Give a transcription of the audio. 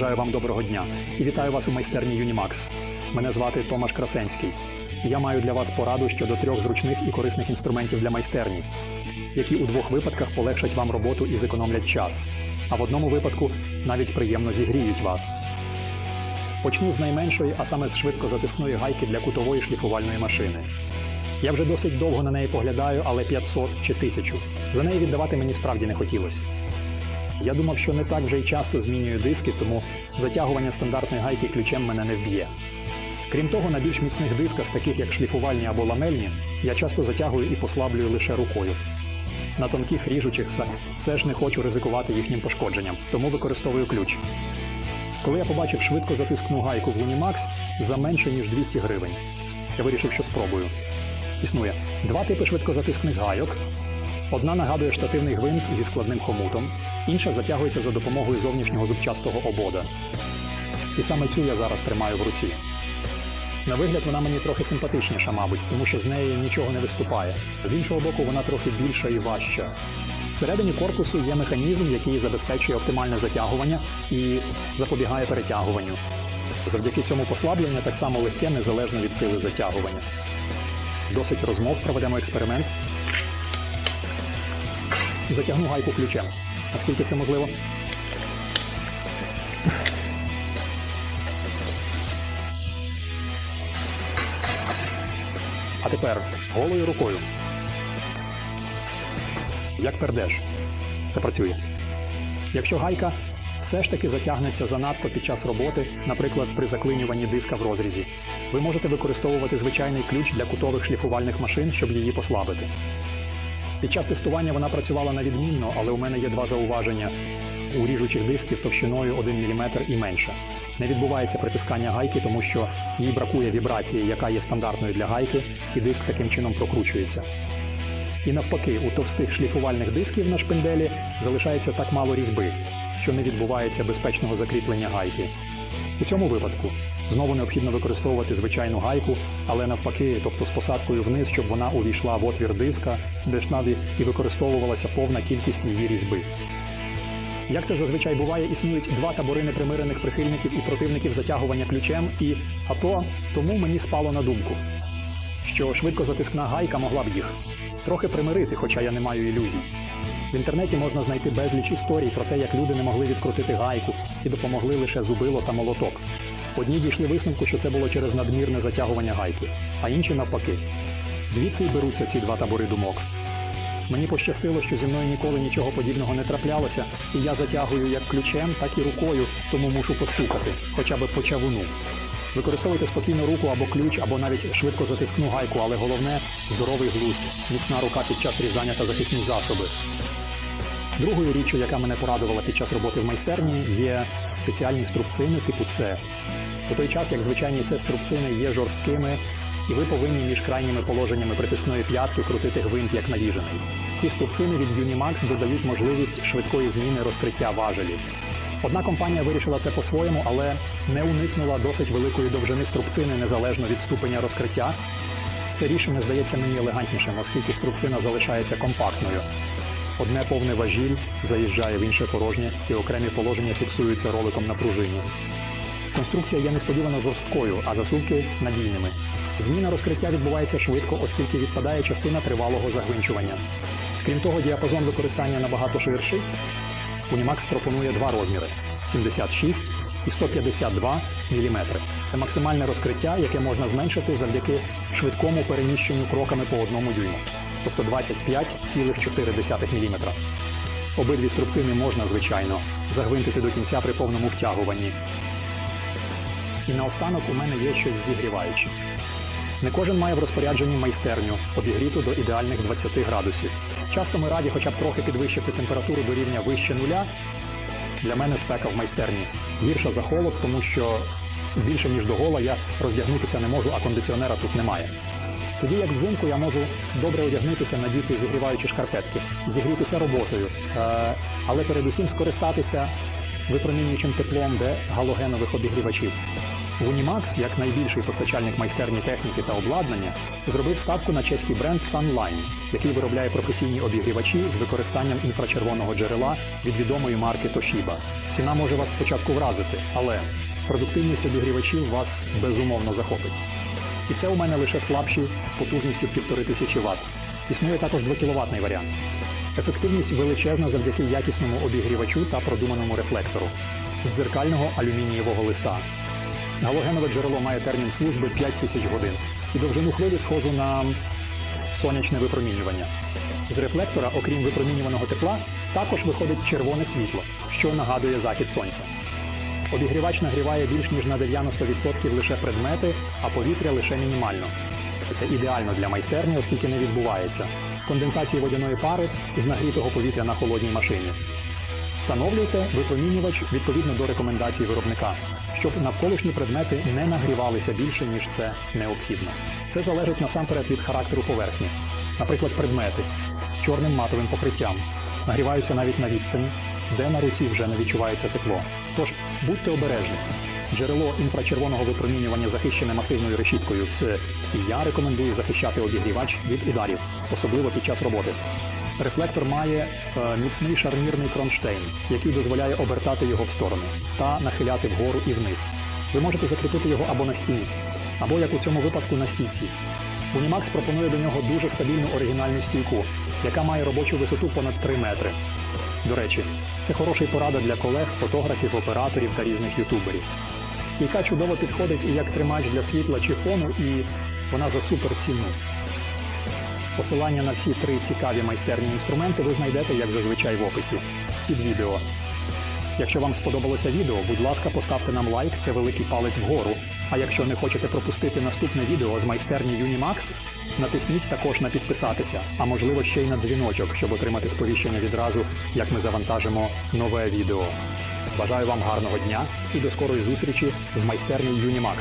Бажаю вам доброго дня і вітаю вас у майстерні Unimax. Мене звати Томаш Красенський. Я маю для вас пораду щодо трьох зручних і корисних інструментів для майстерні, які у двох випадках полегшать вам роботу і зекономлять час, а в одному випадку навіть приємно зігріють вас. Почну з найменшої, а саме з швидкозатискної гайки для кутової шліфувальної машини. Я вже досить довго на неї поглядаю, але 500 чи 1000. За неї віддавати мені справді не хотілося. Я думав, що не так вже й часто змінюю диски, тому затягування стандартної гайки ключем мене не вб'є. Крім того, на більш міцних дисках, таких як шліфувальні або ламельні, я часто затягую і послаблюю лише рукою. На тонких ріжучих все- ж не хочу ризикувати їхнім пошкодженням, тому використовую ключ. Коли я побачив швидкозатискну гайку в Unimax за менше ніж 200 гривень, я вирішив, що спробую. Існує два типи швидкозатискних гайок. Одна нагадує штативний гвинт зі складним хомутом, інша затягується за допомогою зовнішнього зубчастого обода. І саме цю я зараз тримаю в руці. На вигляд вона мені трохи симпатичніша, мабуть, тому що з неї нічого не виступає. З іншого боку, вона трохи більша і важча. Всередині корпусу є механізм, який забезпечує оптимальне затягування і запобігає перетягуванню. Завдяки цьому послаблення так само легке незалежно від сили затягування. Досить розмов, проведемо експеримент. Затягну гайку ключем. Наскільки це можливо? А тепер голою рукою. Як пердеш. Це працює. Якщо гайка все ж таки затягнеться занадто під час роботи, наприклад, при заклинюванні диска в розрізі, ви можете використовувати звичайний ключ для кутових шліфувальних машин, щоб її послабити. Під час тестування вона працювала на відмінно, але у мене є два зауваження у ріжучих дисків товщиною 1 мм і менше. Не відбувається притискання гайки, тому що їй бракує вібрації, яка є стандартною для гайки, і диск таким чином прокручується. І навпаки, у товстих шліфувальних дисків на шпинделі залишається так мало різьби, що не відбувається безпечного закріплення гайки. У цьому випадку знову необхідно використовувати звичайну гайку, але навпаки, тобто з посадкою вниз, щоб вона увійшла в отвір диска, де ж наві і використовувалася повна кількість її різьби. Як це зазвичай буває, існують два табори непримирених прихильників і противників затягування ключем, і АТО тому мені спало на думку, що швидкозатискна гайка могла б їх трохи примирити, хоча я не маю ілюзій. В інтернеті можна знайти безліч історій про те, як люди не могли відкрутити гайку і допомогли лише зубило та молоток. Одні дійшли висновку, що це було через надмірне затягування гайки, а інші навпаки. Звідси й беруться ці два табори думок. Мені пощастило, що зі мною ніколи нічого подібного не траплялося, і я затягую як ключем, так і рукою, тому мушу постукати, хоча б по чавуну. Використовуйте спокійно руку або ключ, або навіть швидко затискну гайку, але головне здоровий глузд, міцна рука під час різання та захисні засоби. Другою річчю, яка мене порадувала під час роботи в майстерні, є спеціальні струбцини типу С. У той час, як звичайні це струбцини є жорсткими, і ви повинні між крайніми положеннями притискної п'ятки крутити гвинт як навіжений. Ці струбцини від Unimax додають можливість швидкої зміни розкриття важелів. Одна компанія вирішила це по-своєму, але не уникнула досить великої довжини струбцини незалежно від ступеня розкриття. Це рішення здається мені елегантнішим, оскільки струбцина залишається компактною. Одне повне важіль заїжджає в інше порожнє, і окремі положення фіксуються роликом на пружині. Конструкція є несподівано жорсткою, а засувки надійними. Зміна розкриття відбувається швидко, оскільки відпадає частина тривалого загвинчування. Крім того, діапазон використання набагато ширший. Unimax пропонує два розміри 76 і 152 мм. Це максимальне розкриття, яке можна зменшити завдяки швидкому переміщенню кроками по одному дюйму, тобто 25,4 мм. Обидві струбцини можна, звичайно, загвинтити до кінця при повному втягуванні. І наостанок у мене є щось зігріваюче. Не кожен має в розпорядженні майстерню, обігріту до ідеальних 20 градусів. Часто ми раді хоча б трохи підвищити температуру до рівня вище нуля. Для мене спека в майстерні гірша за холод, тому що більше ніж до гола я роздягнутися не можу, а кондиціонера тут немає. Тоді як взимку я можу добре одягнутися, надіти зігріваючі шкарпетки, зігрітися роботою, е, але передусім скористатися випромінюючим теплом де галогенових обігрівачів. Unimax, як найбільший постачальник майстерні техніки та обладнання, зробив ставку на чеський бренд Sunline, який виробляє професійні обігрівачі з використанням інфрачервоного джерела від відомої марки Toshiba. Ціна може вас спочатку вразити, але продуктивність обігрівачів вас безумовно захопить. І це у мене лише слабші з потужністю 1500 Вт. Існує також 2 кВт варіант. Ефективність величезна завдяки якісному обігрівачу та продуманому рефлектору з дзеркального алюмінієвого листа. Галогенове джерело має термін служби 5000 годин і довжину хвилі схожу на сонячне випромінювання. З рефлектора, окрім випромінюваного тепла, також виходить червоне світло, що нагадує захід сонця. Обігрівач нагріває більш ніж на 90% лише предмети, а повітря лише мінімально. Це ідеально для майстерні, оскільки не відбувається конденсації водяної пари з нагрітого повітря на холодній машині. Встановлюйте випромінювач відповідно до рекомендацій виробника, щоб навколишні предмети не нагрівалися більше, ніж це необхідно. Це залежить насамперед від характеру поверхні. Наприклад, предмети з чорним матовим покриттям нагріваються навіть на відстані, де на руці вже не відчувається тепло. Тож будьте обережні. Джерело інфрачервоного випромінювання захищене масивною решіткою. Це і я рекомендую захищати обігрівач від ударів, особливо під час роботи. Рефлектор має е, міцний шарнірний кронштейн, який дозволяє обертати його в сторони та нахиляти вгору і вниз. Ви можете закріпити його або на стіні, або як у цьому випадку на стійці. Unimax пропонує до нього дуже стабільну оригінальну стійку, яка має робочу висоту понад 3 метри. До речі, це хороший порада для колег, фотографів, операторів та різних ютуберів. Стійка чудово підходить і як тримач для світла чи фону, і вона за супер ціну. Посилання на всі три цікаві майстерні інструменти ви знайдете, як зазвичай, в описі під відео. Якщо вам сподобалося відео, будь ласка, поставте нам лайк, це великий палець вгору. А якщо не хочете пропустити наступне відео з майстерні Unimax, натисніть також на підписатися, а можливо ще й на дзвіночок, щоб отримати сповіщення відразу, як ми завантажимо нове відео. Бажаю вам гарного дня і до скорої зустрічі в майстерні Unimax.